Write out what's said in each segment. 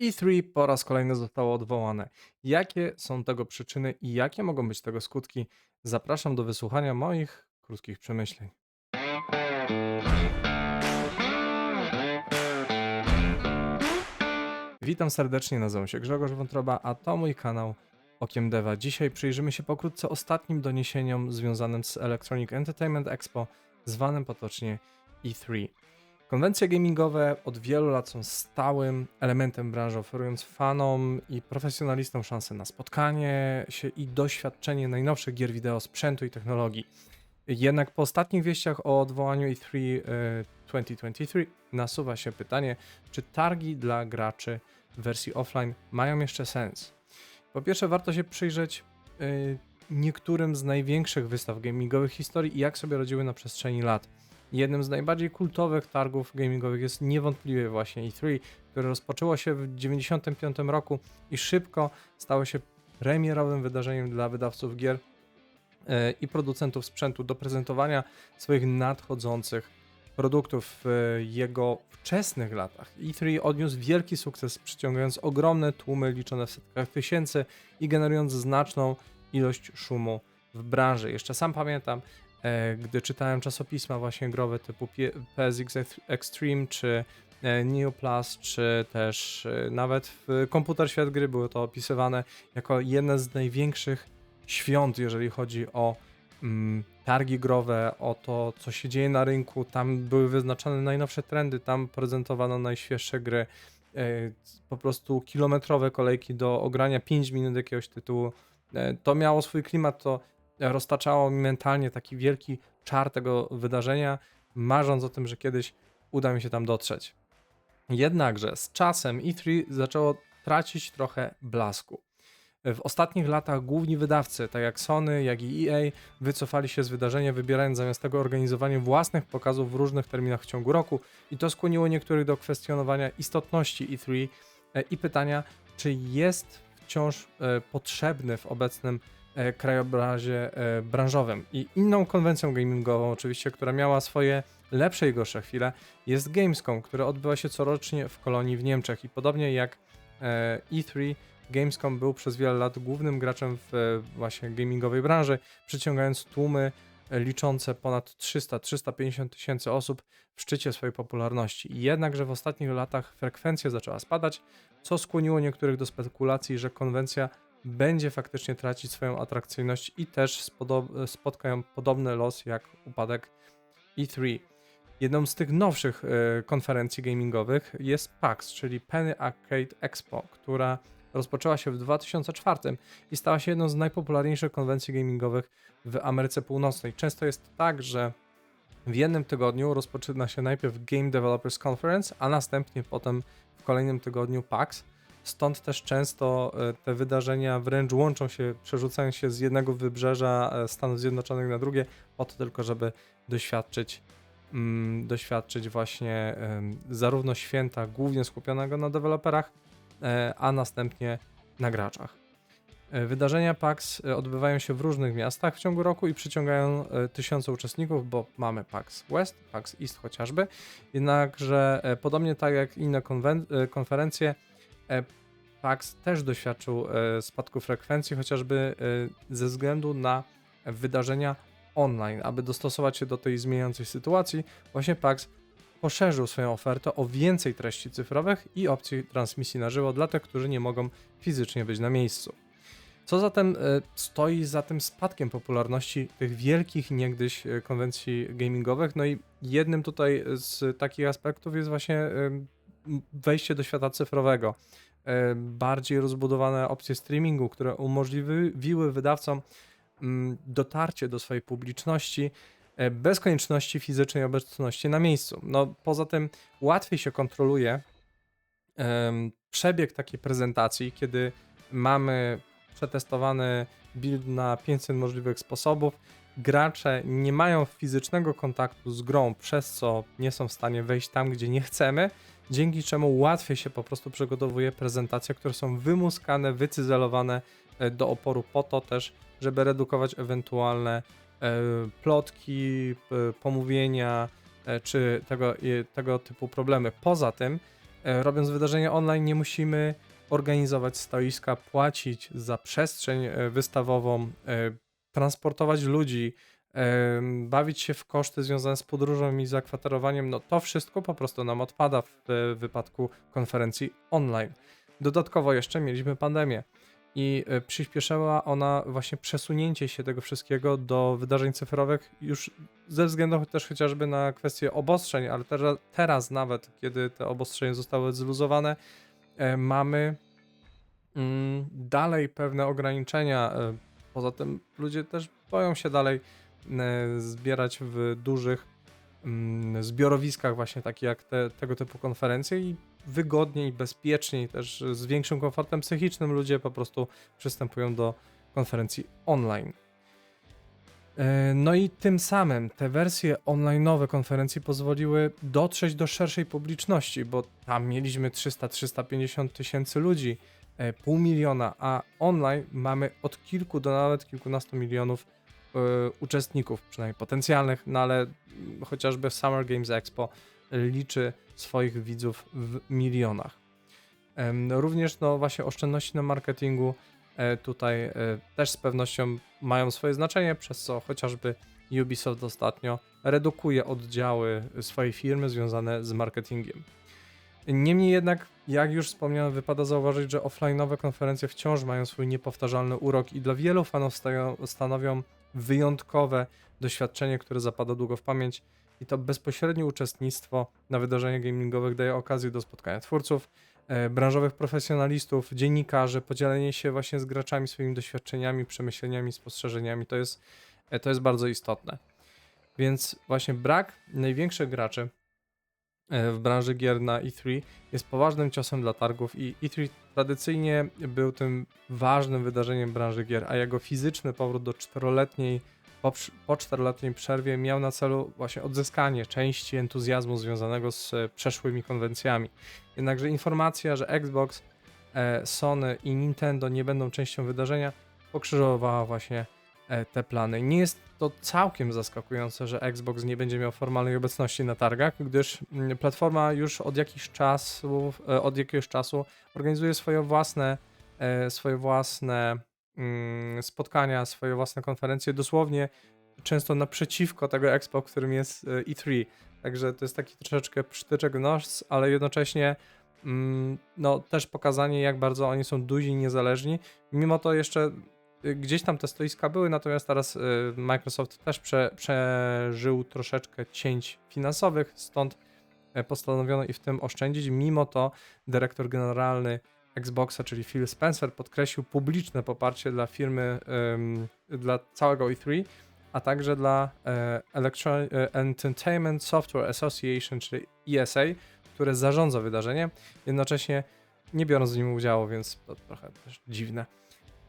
E3 po raz kolejny zostało odwołane. Jakie są tego przyczyny i jakie mogą być tego skutki? Zapraszam do wysłuchania moich krótkich przemyśleń. Witam serdecznie, nazywam się Grzegorz Wątroba, a to mój kanał Okiem Deva. Dzisiaj przyjrzymy się pokrótce ostatnim doniesieniom związanym z Electronic Entertainment Expo, zwanym potocznie E3. Konwencje gamingowe od wielu lat są stałym elementem branży, oferując fanom i profesjonalistom szansę na spotkanie się i doświadczenie najnowszych gier wideo, sprzętu i technologii. Jednak po ostatnich wieściach o odwołaniu E3 e, 2023 nasuwa się pytanie, czy targi dla graczy w wersji offline mają jeszcze sens? Po pierwsze, warto się przyjrzeć e, niektórym z największych wystaw gamingowych historii i jak sobie radziły na przestrzeni lat. Jednym z najbardziej kultowych targów gamingowych jest niewątpliwie właśnie E3, które rozpoczęło się w 1995 roku i szybko stało się premierowym wydarzeniem dla wydawców gier e, i producentów sprzętu do prezentowania swoich nadchodzących produktów w jego wczesnych latach. E3 odniósł wielki sukces, przyciągając ogromne tłumy liczone w setkach tysięcy i generując znaczną ilość szumu w branży. Jeszcze sam pamiętam, gdy czytałem czasopisma właśnie growe typu PSX Extreme czy e, Neo Plus, czy też e, nawet w Komputer Świat Gry było to opisywane jako jedne z największych świąt, jeżeli chodzi o mm, targi growe, o to, co się dzieje na rynku. Tam były wyznaczane najnowsze trendy, tam prezentowano najświeższe gry. E, po prostu kilometrowe kolejki do ogrania 5 minut jakiegoś tytułu. E, To miało swój klimat, to roztaczało mi mentalnie taki wielki czar tego wydarzenia, marząc o tym, że kiedyś uda mi się tam dotrzeć. Jednakże z czasem E3 zaczęło tracić trochę blasku. W ostatnich latach główni wydawcy, tak jak Sony, jak i EA, wycofali się z wydarzenia, wybierając zamiast tego organizowanie własnych pokazów w różnych terminach w ciągu roku i to skłoniło niektórych do kwestionowania istotności E3 e, i pytania, czy jest wciąż e, potrzebny w obecnym krajobrazie e, branżowym. I inną konwencją gamingową, oczywiście, która miała swoje lepsze i gorsze chwile, jest Gamescom, które odbywa się corocznie w Kolonii w Niemczech i podobnie jak e, E3, Gamescom był przez wiele lat głównym graczem w e, właśnie gamingowej branży, przyciągając tłumy e, liczące ponad 300-350 tysięcy osób w szczycie swojej popularności. Jednakże w ostatnich latach frekwencja zaczęła spadać, co skłoniło niektórych do spekulacji, że konwencja będzie faktycznie tracić swoją atrakcyjność i też spodo- spotka ją podobny los jak upadek E3. Jedną z tych nowszych e, konferencji gamingowych jest PAX, czyli Penny Arcade Expo, która rozpoczęła się w 2004 i stała się jedną z najpopularniejszych konwencji gamingowych w Ameryce Północnej. Często jest tak, że w jednym tygodniu rozpoczyna się najpierw Game Developers Conference, a następnie potem w kolejnym tygodniu PAX. Stąd też często e, te wydarzenia wręcz łączą się, przerzucają się z jednego wybrzeża e, Stanów Zjednoczonych na drugie, po to tylko, żeby doświadczyć, mm, doświadczyć właśnie zarówno święta głównie skupionego na deweloperach, e, a następnie na graczach. Wydarzenia PAX odbywają się w różnych miastach w ciągu roku i przyciągają tysiące uczestników, bo mamy PAX West, PAX East chociażby. Jednakże podobnie tak jak inne konferencje, PAX też doświadczył e, spadku frekwencji, chociażby e, ze względu na wydarzenia online. Aby dostosować się do tej zmieniającej sytuacji, właśnie PAX poszerzył swoją ofertę o więcej treści cyfrowych i opcji transmisji na żywo dla tych, którzy nie mogą fizycznie być na miejscu. Co zatem e, stoi za tym spadkiem popularności tych wielkich niegdyś e, konwencji gamingowych? No i jednym tutaj z takich aspektów jest właśnie e, wejście do świata cyfrowego. E, Bardziej rozbudowane opcje streamingu, które umożliwiły wydawcom mm, dotarcie do swojej publiczności e, bez konieczności fizycznej obecności na miejscu. No, poza tym łatwiej się kontroluje em, przebieg takiej prezentacji, kiedy mamy przetestowany build na 500 możliwych sposobów. Gracze nie mają fizycznego kontaktu z grą, przez co nie są w stanie wejść tam, gdzie nie chcemy, dzięki czemu łatwiej się po prostu przygotowuje prezentacje, które są wymuskane, wycyzelowane e, do oporu po to też, żeby redukować ewentualne e, plotki, p- pomówienia e, czy tego, tego typu problemy. Poza tym E, Robiąc wydarzenie online, nie musimy organizować stoiska, płacić za przestrzeń e, wystawową, e, transportować ludzi, e, bawić się w koszty związane z podróżą i zakwaterowaniem. No to wszystko po prostu nam odpada w wypadku konferencji online. Dodatkowo jeszcze mieliśmy pandemię i e, przyspieszyła ona właśnie przesunięcie się tego wszystkiego do wydarzeń cyfrowych już ze względu też chociażby na kwestię obostrzeń, ale teraz, teraz nawet, kiedy te obostrzenia zostały zluzowane, e, mamy mm, dalej pewne ograniczenia. e, Poza tym ludzie też boją się dalej zbierać w dużych mm, zbiorowiskach właśnie takie jak te, tego typu konferencje i wygodniej, bezpieczniej, też z większym komfortem psychicznym ludzie po prostu przystępują do konferencji online. E, No i tym samym te wersje online'owe konferencji pozwoliły dotrzeć do szerszej publiczności, bo tam mieliśmy 300-350 tysięcy ludzi, e, pół miliona, a online mamy od kilku do nawet kilkunastu milionów e, uczestników, przynajmniej potencjalnych, no ale chociażby Summer Games Expo liczy swoich widzów w milionach. Również no właśnie oszczędności na marketingu e, tutaj e, też z pewnością mają swoje znaczenie, przez co chociażby Ubisoft ostatnio redukuje oddziały swojej firmy związane z marketingiem. Niemniej jednak, jak już wspomniałem, wypada zauważyć, że offline'owe konferencje wciąż mają swój niepowtarzalny urok i dla wielu fanów stają, stanowią wyjątkowe doświadczenie, które zapada długo w pamięć i to bezpośrednie uczestnictwo na wydarzeniach gamingowych daje okazję do spotkania twórców, e, branżowych profesjonalistów, dziennikarzy, podzielenie się właśnie z graczami swoimi doświadczeniami, przemyśleniami, spostrzeżeniami. To jest, e, to jest bardzo istotne. Więc właśnie brak największych graczy w branży gier na E3 jest poważnym ciosem dla targów i E3 tradycyjnie był tym ważnym wydarzeniem branży gier, a jego fizyczny powrót do czteroletniej po, po czteroletniej przerwie miał na celu właśnie odzyskanie części entuzjazmu związanego z e, przeszłymi konwencjami. Jednakże informacja, że Xbox, e, Sony i Nintendo nie będą częścią wydarzenia, pokrzyżowała właśnie e, te plany. Nie jest to całkiem zaskakujące, że Xbox nie będzie miał formalnej obecności na targach, gdyż mm, platforma już od jakichś czasów, e, od jakiegoś czasu organizuje swoje własne, e, swoje własne mm, spotkania, swoje własne konferencje, dosłownie często naprzeciwko tego Expo, którym jest e, E3. Także to jest taki troszeczkę przytyczek nos, ale jednocześnie mm, no, też pokazanie, jak bardzo oni są duzi i niezależni. Mimo to jeszcze gdzieś tam te stoiska były, natomiast teraz y, Microsoft też prze, przeżył troszeczkę cięć finansowych, stąd e, postanowiono i w tym oszczędzić. Mimo to dyrektor generalny Xboxa, czyli Phil Spencer, podkreślił publiczne poparcie dla firmy, dla całego E3, a także dla e, Electronic e, Entertainment Software Association, czyli ESA, które zarządza wydarzeniem, jednocześnie nie biorąc w nim udziału, więc to trochę też dziwne.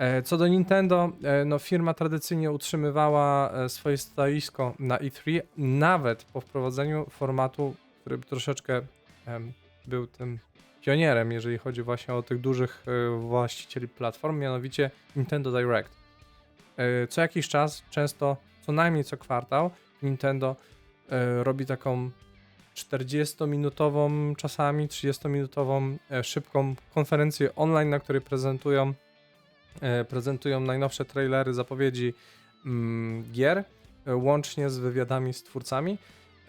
E, Co do Nintendo, e, no firma tradycyjnie utrzymywała e, swoje stoisko na E3, nawet po wprowadzeniu formatu, który troszeczkę był tym pionierem, jeżeli chodzi właśnie o tych dużych właścicieli platform, mianowicie Nintendo Direct. Co jakiś czas, często co najmniej co kwartał, Nintendo robi taką 40-minutową, czasami 30-minutową e, szybką konferencję online, na której prezentują, prezentują najnowsze trailery, zapowiedzi mm, gier, e, łącznie z wywiadami z twórcami.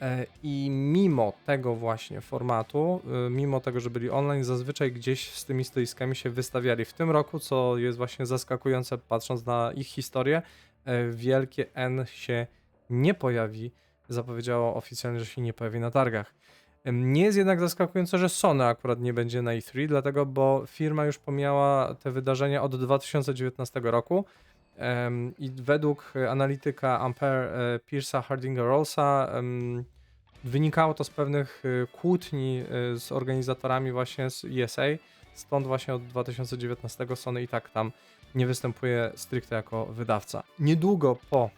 E, I mimo tego właśnie formatu, e, mimo tego, że byli online, zazwyczaj gdzieś z tymi stoiskami się wystawiali. W tym roku, co jest właśnie zaskakujące, patrząc na ich historię, e, wielkie N się nie pojawi. Zapowiedziało oficjalnie, że się nie pojawi na targach. Nie jest jednak zaskakujące, że Sony akurat nie będzie na E3, dlatego bo firma już pomijała te wydarzenia od 2019 roku. I według e, analityka Ampere e, Pierce'a Hardinger Rollsa wynikało to z pewnych e, kłótni z organizatorami właśnie z ESA. Stąd właśnie od 2019 Sony i tak tam nie występuje stricte jako wydawca. Niedługo po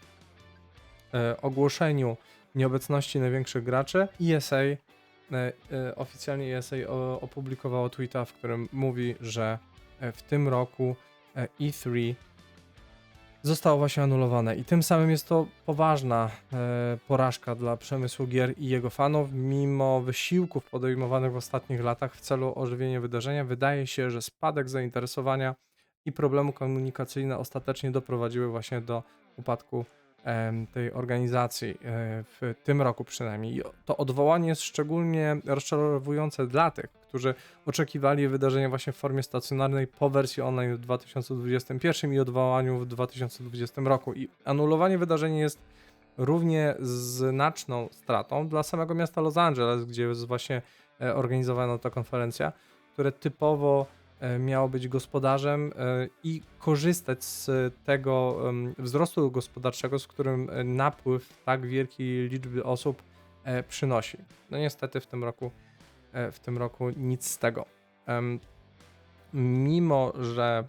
ogłoszeniu nieobecności największych graczy ESA oficjalnie ESA opublikowało tweeta, w którym mówi, że e, w tym roku e, E3 zostało właśnie anulowane. I tym samym jest to poważna e, porażka dla przemysłu gier i jego fanów. Mimo wysiłków podejmowanych w ostatnich latach w celu ożywienia wydarzenia, wydaje się, że spadek zainteresowania i problemy komunikacyjne ostatecznie doprowadziły właśnie do upadku tej organizacji, e, w tym roku przynajmniej. I to odwołanie jest szczególnie rozczarowujące dla tych, którzy oczekiwali wydarzenia właśnie w formie stacjonarnej po wersji online w 2021 i odwołaniu w 2020 roku. I anulowanie wydarzenia jest równie znaczną stratą dla samego miasta Los Angeles, gdzie jest właśnie e, organizowana ta konferencja, które typowo miało być gospodarzem e, i korzystać z tego wzrostu gospodarczego, z którym e, napływ tak wielkiej liczby osób e, przynosi. No niestety w tym roku e, w tym roku nic z tego. Mimo, że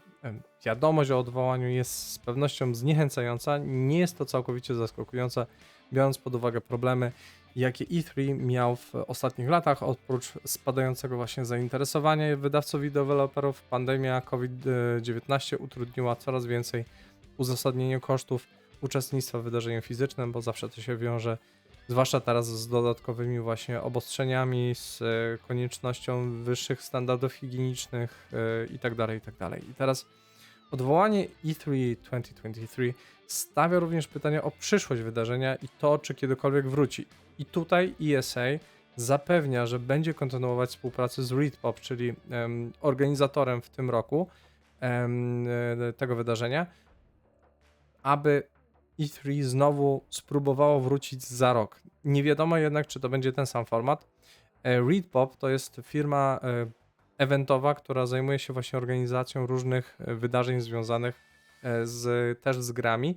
wiadomość o odwołaniu jest z pewnością zniechęcająca, nie jest to całkowicie zaskakujące, biorąc pod uwagę problemy, jakie E3 miał w ostatnich latach, oprócz spadającego właśnie zainteresowania wydawców i deweloperów, pandemia COVID-19 utrudniła coraz więcej uzasadnienie kosztów uczestnictwa w wydarzeniu fizycznym, bo zawsze to się wiąże, zwłaszcza teraz z dodatkowymi właśnie obostrzeniami, z koniecznością wyższych standardów higienicznych itd., itd. I teraz odwołanie E E3 2023 stawia również pytanie o przyszłość wydarzenia i to, czy kiedykolwiek wróci. I tutaj ESA zapewnia, że będzie kontynuować współpracę z Readpop, czyli em, organizatorem w tym roku e, tego wydarzenia, aby E3 znowu spróbowało wrócić za rok. Nie wiadomo jednak, czy to będzie ten sam format. E, Readpop to jest firma e, eventowa, która zajmuje się właśnie organizacją różnych e, wydarzeń związanych e, z, też z grami.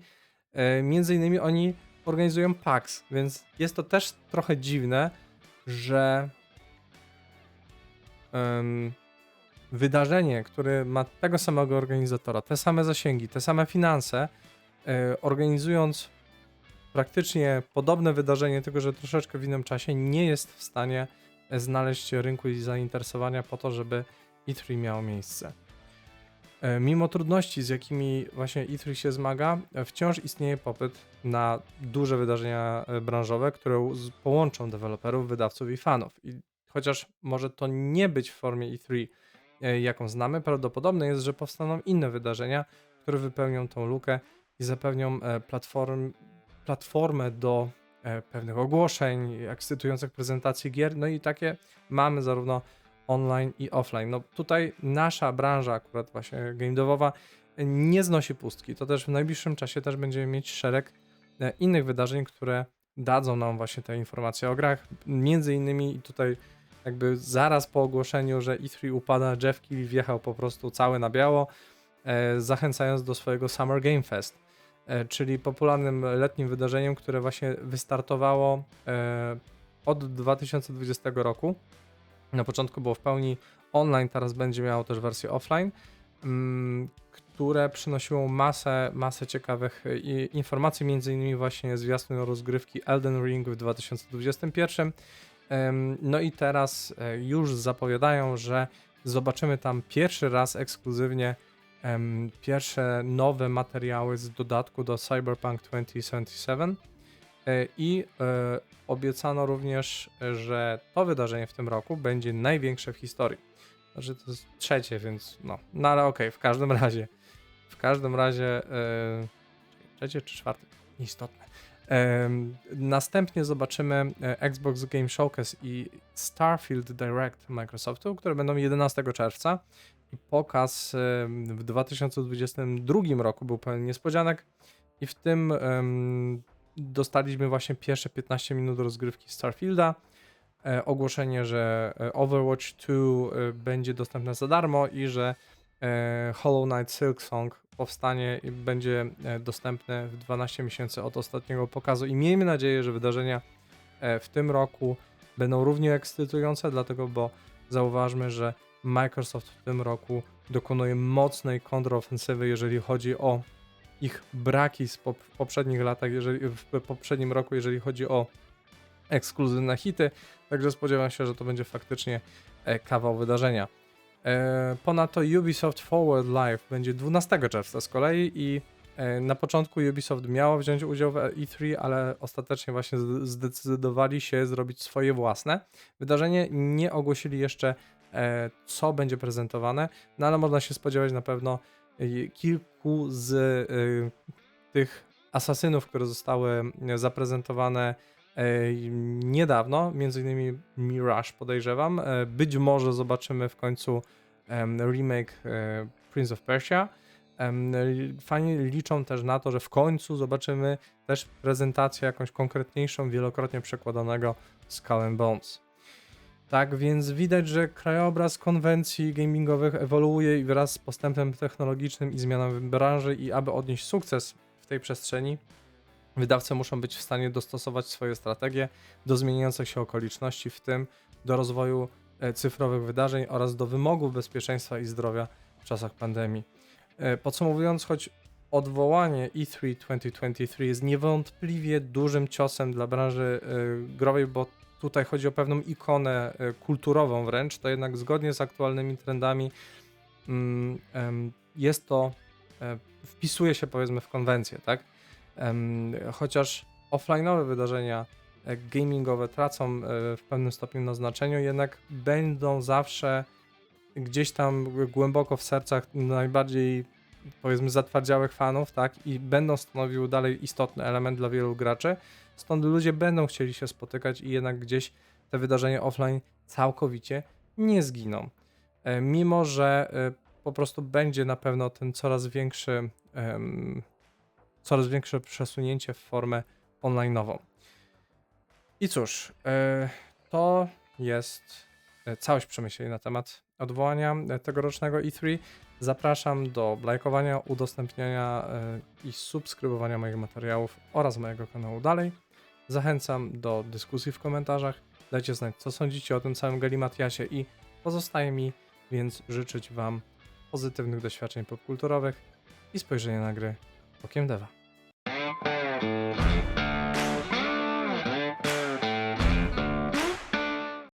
E, Między innymi oni organizują PAX, więc jest to też trochę dziwne, że em, wydarzenie, które ma tego samego organizatora, te same zasięgi, te same finanse, organizując praktycznie podobne wydarzenie, tylko że troszeczkę w innym czasie, nie jest w stanie znaleźć rynku i zainteresowania po to, żeby E3 miało miejsce. E, Mimo trudności, z jakimi właśnie E3 się zmaga, e, wciąż istnieje popyt na duże wydarzenia e, branżowe, które połączą deweloperów, wydawców i fanów. I chociaż może to nie być w formie E3, e, jaką znamy, prawdopodobne jest, że powstaną inne wydarzenia, które wypełnią tą lukę i zapewnią platform, platformę do pewnych ogłoszeń, ekscytujących prezentacji gier, no i takie mamy zarówno online i offline. No tutaj nasza branża, akurat właśnie game devowa, nie znosi pustki. To też w najbliższym czasie też będziemy mieć szereg e, innych wydarzeń, które dadzą nam właśnie te informacje o grach. Między innymi tutaj jakby zaraz po ogłoszeniu, że E3 upada, Jeff Keighley wjechał po prostu cały na biało, e, zachęcając do swojego Summer Game Fest, e, czyli popularnym letnim wydarzeniem, które właśnie wystartowało e, od 2020 roku. Na początku było w pełni online, teraz będzie miało też wersję offline, mm, które przynosiło masę, masę ciekawych e, informacji, między innymi właśnie zwiastun rozgrywki Elden Ring w 2021. Em, No i teraz e, już zapowiadają, że zobaczymy tam pierwszy raz ekskluzywnie em, pierwsze nowe materiały z dodatku do Cyberpunk 2077 E, i e, obiecano również, że to wydarzenie w tym roku będzie największe w historii. Znaczy to jest trzecie, więc no, no ale okej, w każdym razie, w każdym razie e, trzecie czy czwarte, nieistotne. Następnie zobaczymy e, Xbox Game Showcase i Starfield Direct Microsoftu, które będą 11 czerwca. Pokaz w 2022 roku był pełen niespodzianek i w tym dostaliśmy właśnie pierwsze 15 minut rozgrywki Starfielda. E, ogłoszenie, że e, Overwatch 2 e, będzie dostępne za darmo i że Hollow Knight Silksong powstanie i będzie e, dostępne w 12 miesięcy od ostatniego pokazu. I miejmy nadzieję, że wydarzenia e, w tym roku będą równie ekscytujące, dlatego bo zauważmy, że Microsoft w tym roku dokonuje mocnej kontrofensywy, jeżeli chodzi o ich braki z poprzednich latach, jeżeli, w poprzednim roku, jeżeli chodzi o ekskluzywne hity. Także spodziewam się, że to będzie faktycznie e, kawał wydarzenia. E, ponadto Ubisoft Forward Live będzie 12 czerwca z kolei i E, Na początku Ubisoft miało wziąć udział w E3, ale ostatecznie właśnie zdecydowali się zrobić swoje własne wydarzenie. Nie ogłosili jeszcze, e, co będzie prezentowane, no ale można się spodziewać na pewno kilku z tych asasynów, które zostały zaprezentowane niedawno, między innymi Mirage podejrzewam. E, Być może zobaczymy w końcu em, remake e, Prince of Persia. Fani liczą też na to, że w końcu zobaczymy też prezentację jakąś konkretniejszą, wielokrotnie przekładanego Skull and Bones. Tak więc widać, że krajobraz konwencji gamingowych ewoluuje i wraz z postępem technologicznym i zmianami branży i aby odnieść sukces w tej przestrzeni, wydawcy muszą być w stanie dostosować swoje strategie do zmieniających się okoliczności, w tym do rozwoju e, cyfrowych wydarzeń oraz do wymogów bezpieczeństwa i zdrowia w czasach pandemii. E, Podsumowując, choć odwołanie E E3 2023 jest niewątpliwie dużym ciosem dla branży e, growej, bo tutaj chodzi o pewną ikonę kulturową wręcz, to jednak zgodnie z aktualnymi trendami mm, jest to, wpisuje się powiedzmy w konwencję, tak? Chociaż offline'owe wydarzenia e, gamingowe tracą e, w pewnym stopniu na znaczeniu, jednak będą zawsze gdzieś tam głęboko w sercach najbardziej powiedzmy zatwardziałych fanów, tak, i będą stanowiły dalej istotny element dla wielu graczy. Stąd ludzie będą chcieli się spotykać i jednak gdzieś te wydarzenia offline całkowicie nie zginą. E, Mimo, że po prostu będzie na pewno ten coraz większy, coraz większe przesunięcie w formę online'ową. I cóż, e, to jest e, całość przemyśleń na temat odwołania e, tegorocznego E3. Zapraszam do lajkowania, udostępniania i subskrybowania moich materiałów oraz mojego kanału dalej. Zachęcam do dyskusji w komentarzach. Dajcie znać, co sądzicie o tym całym galimatiasie i pozostaje mi więc życzyć Wam pozytywnych doświadczeń popkulturowych i spojrzenia na gry okiem Deva.